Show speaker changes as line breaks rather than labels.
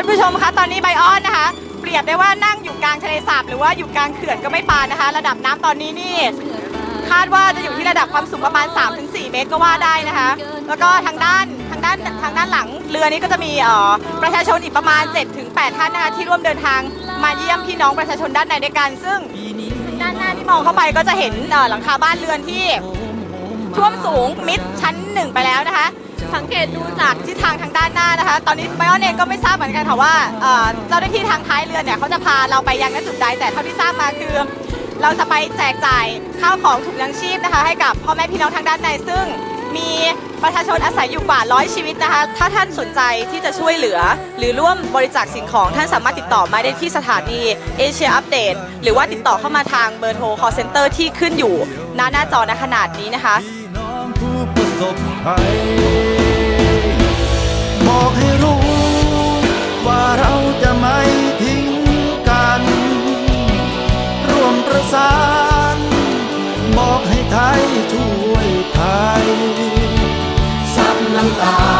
านผู้ชมคะตอนนี้ไบออนนะคะ เปรียบได้ว่านั่งอยู่กลางทะเลสาบหรือว่าอยู่กลางเขื่อนก็ไม่ปานนะคะ ระดับน้ำตอนนี้นี่คาดว่าจะอยู่ที่ระดับความสูงประมาณ 3-4 เมตรก็ว่าได้นะคะ แล้วก็ทางด้านทางด้านทางด้านหลังเรือนี้ก็จะมีอ่อประชาชนอีกประมาณ 7-8 ท่านนะคะที่ร่วมเดินทางมาเยี่ยมพี่น้องประชาชนด้านในด้วยกัน ซึ่งด้านหน้าที่มองเข้าไปก็จะเห็นหลังคาบ้านเรือนที่ท่วมสูงมิดชั้นหนึ่งไปแล้วนะคะ สังเกตดูจากทิศทางทางด้านหน้านะคะ ตอนนี้ไบออนเองก็ไม่ทราบเหมือนกันค่ะว่าเจ้าหน้าที่ทางท้ายเรือเนี่ยเขาจะพาเราไปยังณจุดใดแต่เท่าที่ทราบมาคือ เราจะไปแจกจ่ายข้าวของถุงยังชีพนะคะ ให้กับพ่อแม่พี่น้องทางด้านในซึ่งมีประชาชนอาศัยอยู่กว่าร้อยชีวิตนะคะ ถ้าท่านสนใจที่จะช่วยเหลือ หรือร่วมบริจาคสิ่งของท่านสามารถติดต่อมาได้ที่สถานีเอเชียอัปเดตหรือว่าติดต่อเข้ามาทางเบอร์โทร call center ที่ขึ้นอยู่หน้าหน้าจอณขนาดนี้นะคะ
สบภัยบอกให้รู้ ว่าเราจะไม่ทิ้งกัน ร่วมประสาน บอกให้ไทยช่วยไทย
ซับน้ำตาให้เรา